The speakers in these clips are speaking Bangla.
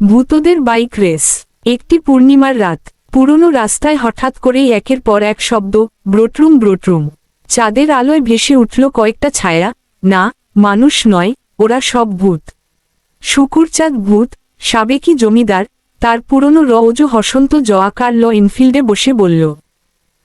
ভূতদের বাইক রেস। একটি পূর্ণিমার রাত। পুরনো রাস্তায় হঠাৎ করেই একের পর এক শব্দ, ব্রোটরুম ব্রোটরুম। চাঁদের আলোয় ভেসে উঠল কয়েকটা ছায়া। না, মানুষ নয়, ওরা সব ভূত। শুকুরচাঁদ ভূত, সাবেকি জমিদার, তার পুরনো রওজ হসন্ত জয়াকার ল ইনফিল্ডে বসে বলল,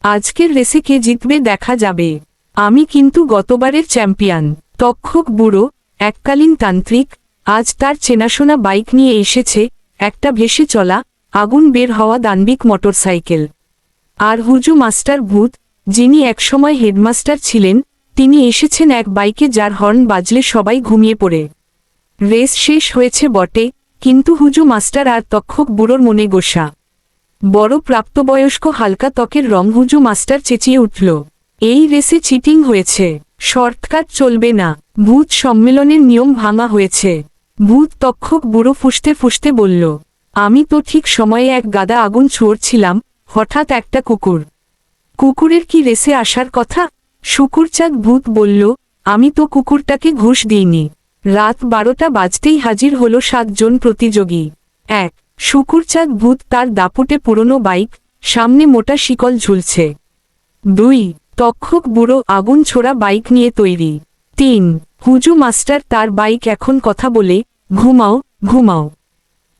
আজকের রেসে কে জিতবে দেখা যাবে। আমি কিন্তু গতবারের চ্যাম্পিয়ন। তক্ষক বুড়ো, এককালীন তান্ত্রিক আজ তার চেনাশোনা বাইক নিয়ে এসেছে, একটা ভেসে চলা, আগুন বের হওয়া দানবিক মোটরসাইকেল। আর হুজু মাস্টার ভূত, যিনি একসময় হেডমাস্টার ছিলেন, তিনি এসেছেন এক বাইকে যার হর্ন বাজলে সবাই ঘুমিয়ে পড়ে। রেস শেষ হয়েছে বটে, কিন্তু হুজু মাস্টার আর তক্ষক বুড়োর মনে গোসা। বড় প্রাপ্তবয়স্ক হালকা ত্বকের রং হুজু মাস্টার চেঁচিয়ে উঠল। এই রেসে চিটিং হয়েছে, শর্টকাট চলবে না, ভূত সম্মেলনের নিয়ম ভাঙা হয়েছে। ভূত তক্ষক বুড়ো ফুসতে ফুসতে বলল, আমি তো ঠিক সময়ে এক গাদা আগুন ছড়ছিলাম, হঠাৎ একটা কুকুর। কুকুরের কি রেসে আসার কথা? শুকুরচাঁদ ভূত বলল, আমি তো কুকুরটাকে ঘুষ দিইনি। রাত বারোটা বাজতেই হাজির হল সাতজন প্রতিযোগী। এক, শুকুরচাঁদ ভূত তার দাপুটে পুরনো বাইক, সামনে মোটা শিকল ঝুলছে। দুই, তক্ষক বুড়ো আগুন ছোড়া বাইক নিয়ে তৈরি। তিন হুজু মাস্টার তার বাইক এখন কথা বলে, ঘুমাও ঘুমাও।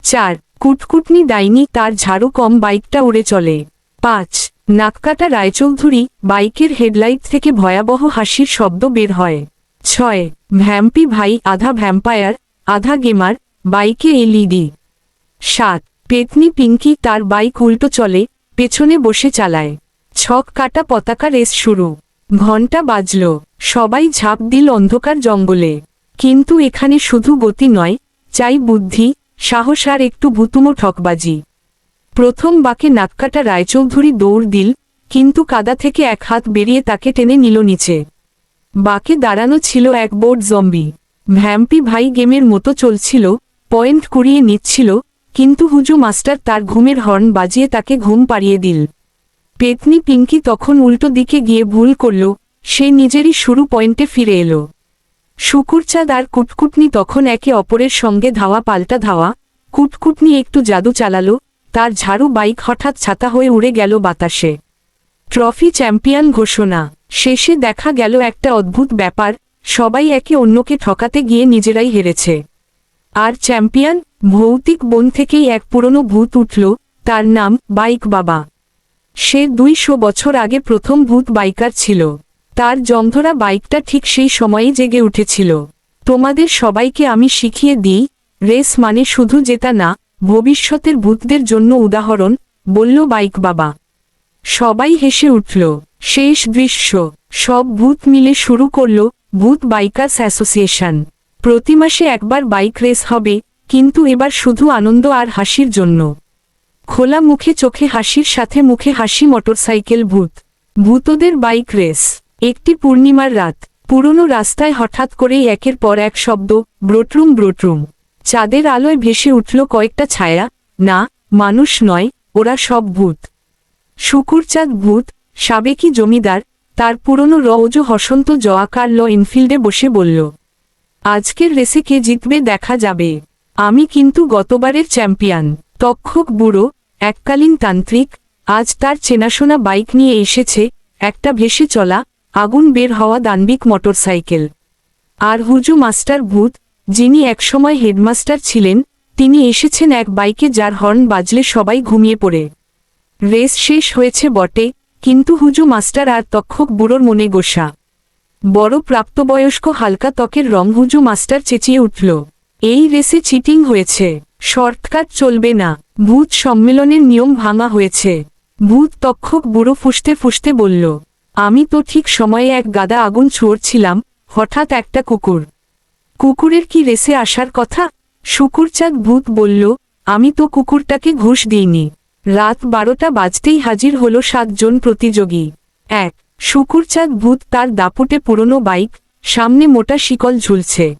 চার, কুটকুটনি ডাইনি তার ঝাড়ু কম বাইকটা উড়ে চলে। পাঁচ, নাককাটা রায়চৌধুরী বাইকের হেডলাইট থেকে ভয়াবহ হাসির শব্দ বের হয়। ছয়, ভ্যাম্পি ভাই আধা ভ্যাম্পায়ার, আধা গেমার, বাইকে এলইডি সাত, পেতনি পিঙ্কি তার বাইক উল্টো চলে, পেছনে বসে চালায়। ছক কাটা পতাকা রেস শুরু। ঘণ্টা বাজল। সবাই ঝাঁপ দিল অন্ধকার জঙ্গলে। কিন্তু এখানে শুধু গতি নয়, চাই বুদ্ধি, সাহস আর একটু ভুতুমো ঠকবাজি। প্রথম বাকে নাককাটা রায়চৌধুরী দৌড় দিল, কিন্তু কাদা থেকে এক হাত বেরিয়ে তাকে টেনে নিল নিচে। বাকে দাঁড়ানো ছিল এক বোর্ড জম্বি ভ্যাম্পি ভাই গেমের মতো চলছিল, পয়েন্ট কুড়িয়ে নিচ্ছিল, কিন্তু হুজু মাস্টার তার ঘুমের হর্ন বাজিয়ে তাকে ঘুম পাড়িয়ে দিল। পেতনি পিঙ্কি তখন উল্টো দিকে গিয়ে ভুল করল সে নিজেরই শুরু পয়েন্টে ফিরে এলো। শুকুরচাঁদ আর কুটকুটনি তখন একে অপরের সঙ্গে ধাওয়া পাল্টা ধাওয়া, কুটকুটনি একটু জাদু চালালো, তার ঝাড়ু বাইক হঠাৎ ছাতা হয়ে উড়ে গেল বাতাসে। ট্রফি চ্যাম্পিয়ন ঘোষণা, শেষে দেখা গেল একটা অদ্ভুত ব্যাপার, সবাই একে অন্যকে ঠকাতে গিয়ে নিজেরাই হেরেছে। আর চ্যাম্পিয়ন, ভৌতিক বন থেকেই এক পুরনো ভূত উঠল, তার নাম বাইক বাবা। সে দুইশো বছর আগে প্রথম ভূত বাইকার ছিল। তার জমধরা বাইকটা ঠিক সেই সময়েই জেগে উঠেছিল। তোমাদের সবাইকে আমি শিখিয়ে দিই, রেস মানে শুধু জেতা না, ভবিষ্যতের ভূতদের জন্য উদাহরণ, বলল বাইক বাবা। সবাই হেসে উঠল। শেষ দৃশ্য। সব ভূত মিলে শুরু করল ভূত বাইকার্স অ্যাসোসিয়েশন। প্রতি মাসে একবার বাইক রেস হবে, কিন্তু এবার শুধু আনন্দ আর হাসির জন্য। খোলা মুখে চোখে হাসির সাথে মুখে হাসি মোটরসাইকেল ভূত। ভূতদের বাইক রেস। একটি পূর্ণিমার রাত, পুরনো রাস্তায় হঠাৎ করেই একের পর এক শব্দ, ব্রোটরুম ব্রোটরুম। চাঁদের আলোয় ভেসে উঠল কয়েকটা ছায়া। না, মানুষ নয়, ওরা সব ভূত। শুকুরচাঁদ ভূত, সাবেকি জমিদার, তার পুরনো রওজ হসন্ত জয়াকার ল ইনফিল্ডে বসে বলল, আজকের রেসে কে জিতবে দেখা যাবে। আমি কিন্তু গতবারের চ্যাম্পিয়ন। তক্ষক বুড়ো, এককালীন তান্ত্রিক, আজ তার চেনাশোনা বাইক নিয়ে এসেছে, একটা ভেসে চলা আগুন বের হওয়া দানবিক মোটরসাইকেল। আর হুজু মাস্টার ভূত, যিনি একসময় হেডমাস্টার ছিলেন, তিনি এসেছেন এক বাইকে যার হর্ন বাজলে সবাই ঘুমিয়ে পড়ে। রেস শেষ হয়েছে বটে, কিন্তু হুজু মাস্টার আর তক্ষক বুড়োর মনে গোসা। বড় প্রাপ্তবয়স্ক হালকা ত্বকের রং হুজু মাস্টার চেঁচিয়ে উঠল। এই রেসে চিটিং হয়েছে, শর্টকাট চলবে না, ভূত সম্মেলনের নিয়ম ভাঙা হয়েছে। ভূত তক্ষক বুড়ো ফুসতে ফুসতে বলল আমি তো ঠিক সময়ে এক গাদা আগুন ছড়ছিলাম, হঠাৎ একটা কুকুর। কুকুরের কি রেসে আসার কথা? শুকুরচাঁদ ভূত বলল, আমি তো কুকুরটাকে ঘুষ দিইনি। রাত বারোটা বাজতেই হাজির হলো সাতজন প্রতিযোগী। এক, শুকুরচাঁদ ভূত তার দাপুটে পুরনো বাইক, সামনে মোটা শিকল ঝুলছে।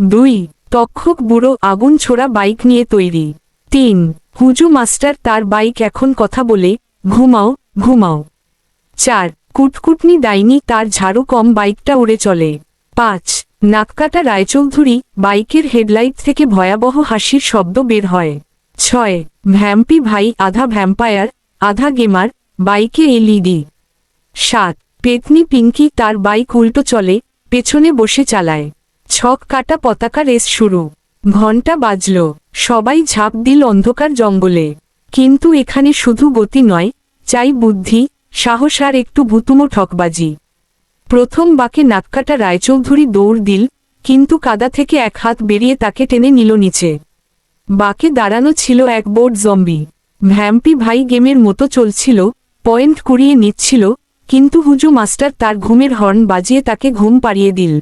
দুই, তক্ষক বুড়ো আগুন ছোড়া বাইক নিয়ে তৈরি। তিন, হুজু মাস্টার তার বাইক এখন কথা বলে, ঘুমাও ঘুমাও। চার কুটকুটনি ডাইনি তার ঝাড়ু কম বাইকটা উড়ে চলে। পাঁচ, নাককাটা রায়চৌধুরী বাইকের হেডলাইট থেকে ভয়াবহ হাসির শব্দ বের হয়। ছয়, ভ্যাম্পি ভাই আধা ভ্যাম্পায়ার, আধা গেমার, বাইকে এলইডি। সাত, পেতনি পিঙ্কি তার বাইক উল্টো চলে, পেছনে বসে চালায়। ছক কাটা পতাকা রেস শুরু। ঘণ্টা বাজল। সবাই ঝাঁপ দিল অন্ধকার জঙ্গলে। কিন্তু এখানে শুধু গতি নয়, চাই বুদ্ধি সাহস আর একটু ভুতুমো ঠকবাজি। প্রথম বাকে নাককাটা রায়চৌধুরী দৌড় দিল, কিন্তু কাদা থেকে এক হাত বেরিয়ে তাকে টেনে নিল নিচে। বাকে দাঁড়ানো ছিল এক বোর্ড জম্বি। ভ্যাম্পি ভাই গেমের মতো চলছিল, পয়েন্ট কুড়িয়ে নিচ্ছিল, কিন্তু হুজু মাস্টার তার ঘুমের হর্ন বাজিয়ে তাকে ঘুম পাড়িয়ে দিল।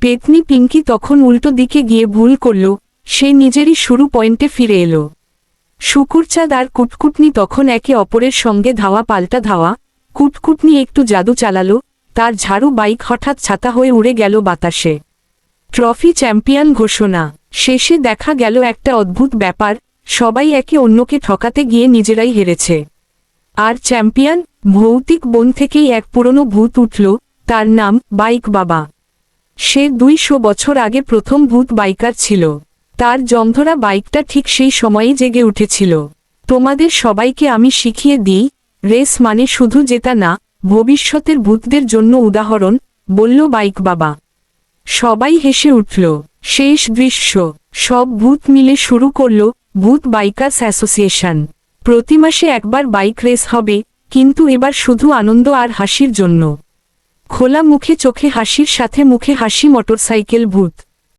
পেতনি পিঙ্কি তখন উল্টো দিকে গিয়ে ভুল করল, সে নিজেরই শুরু পয়েন্টে ফিরে এলো। শুকুরচাঁদ আর কুটকুটনি তখন একে অপরের সঙ্গে ধাওয়া পাল্টা ধাওয়া, কুটকুটনি একটু জাদু চালালো, তার ঝাড়ু বাইক হঠাৎ ছাতা হয়ে উড়ে গেল বাতাসে। ট্রফি চ্যাম্পিয়ন ঘোষণা, শেষে দেখা গেল একটা অদ্ভুত ব্যাপার, সবাই একে অন্যকে ঠকাতে গিয়ে নিজেরাই হেরেছে। আর চ্যাম্পিয়ন, ভৌতিক বন থেকেই এক পুরনো ভূত উঠল, তার নাম বাইক বাবা। সে দুইশো বছর আগে প্রথম ভূত বাইকার ছিল। তার জমধরা বাইকটা ঠিক সেই সময়েই জেগে উঠেছিল। তোমাদের সবাইকে আমি শিখিয়ে দিই, রেস মানে শুধু জেতা না, ভবিষ্যতের ভূতদের জন্য উদাহরণ, বলল বাইক বাবা। সবাই হেসে উঠল, শেষ দৃশ্য। সব ভূত মিলে শুরু করল, ভূত বাইকার্স অ্যাসোসিয়েশন। প্রতি মাসে একবার বাইক রেস হবে, কিন্তু এবার শুধু আনন্দ আর হাসির জন্য। খোলা মুখে চোখে হাসির সাথে মুখে হাসি মোটরসাইকেল ভূত।